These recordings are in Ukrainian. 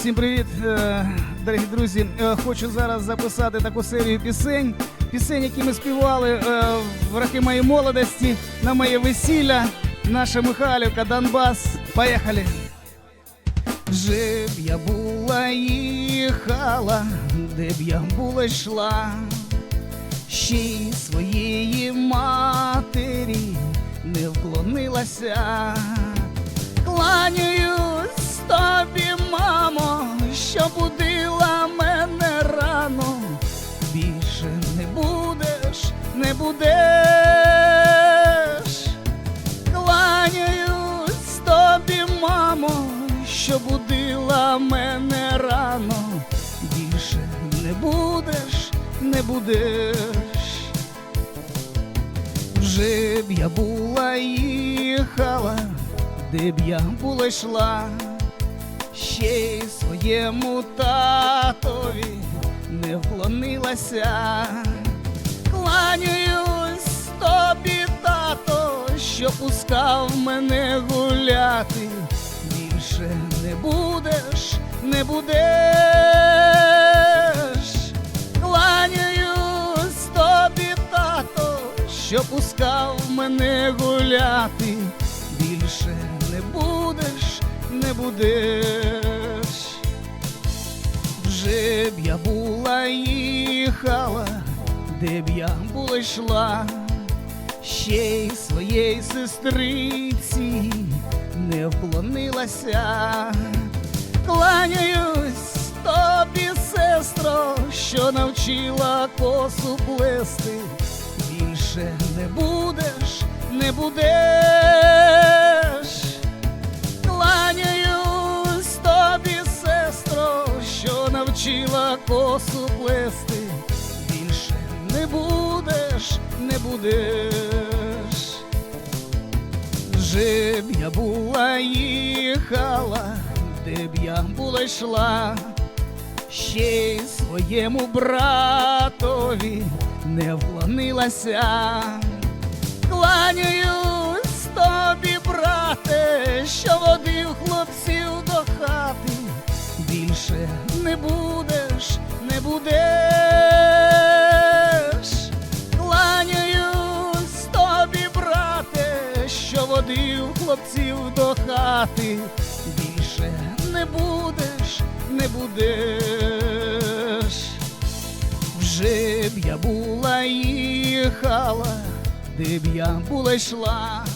Всім привіт, е, дорогі друзі. Е, Хочу зараз записати таку серію пісень. Пісень, які ми співали е, в роки моєї молодості, на моє весілля, наша Михайлівка, Донбас. Поїхали! Вже б я була їхала, де б я була йшла, ще й своєї матері не вклонилася. Кланяюсь тобі, мамо, що будила мене рано. Більше не будеш, не будеш. Кланяюсь тобі, мамо, що будила мене рано. Більше не будеш, не будеш. Вже б я була їхала, де б я була йшла, ще й своєму татові не вклонилася. Кланяюсь тобі, тато, що пускав мене гуляти. Більше не будеш, не будеш. Кланяюсь тобі, тато, що пускав мене гуляти. Більше не будеш, не будеш. Вже б я була їхала, де б я була йшла, ще й своєї сестриці не вклонилася. Кланяюсь тобі, сестро, що навчила косу плести. Більше не будеш, не будеш. Косу плести. Більше не будеш, не будеш. Б я була їхала, де б я була йшла, ще й своєму братові не вклонилася. Кланяюсь тобі, брате, що водив хлопців до хати. Більше не будеш, не будеш. Кланяюсь тобі, брате, що водив хлопців до хати. Більше не будеш, не будеш. Вже б я була їхала, де б я була йшла,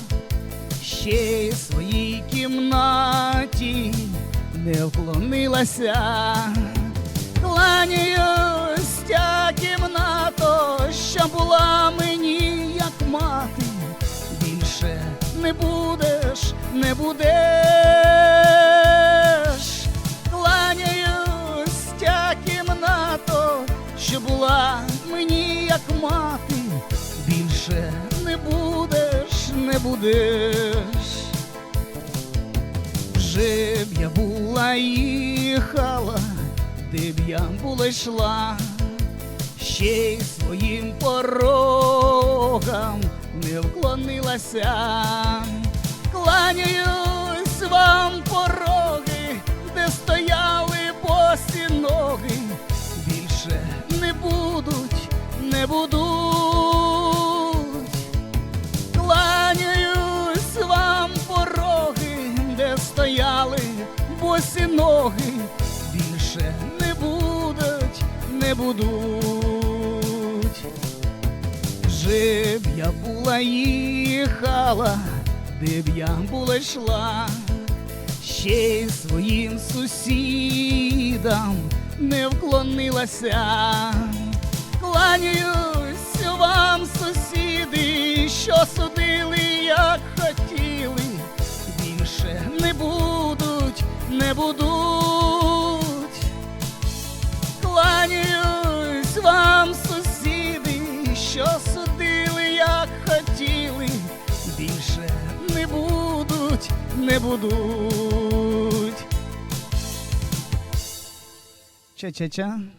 ще й своїй кімнаті не вклонилася. Кланяюсь тя кімнато, що була мені як мати. Більше не будеш, не будеш. Кланяюсь тя кімнато, що була мені як мати. Більше не будеш, не будеш. Вже б я була їхала, де б я була йшла, ще й своїм порогам не вклонилася. Кланяюсь вам пороги, де стояли босі ноги, більше не будуть, не будуть. Кланяюсь вам пороги, де стояли босі ноги, більше не будуть. Вже б я була їхала, де б я була йшла, ще й своїм сусідам не вклонилася. Кланяюсь вам, сусіди, що судили, як хотіли, більше не будуть, не будуть. Будуть, не будуть. Ча-ча-ча.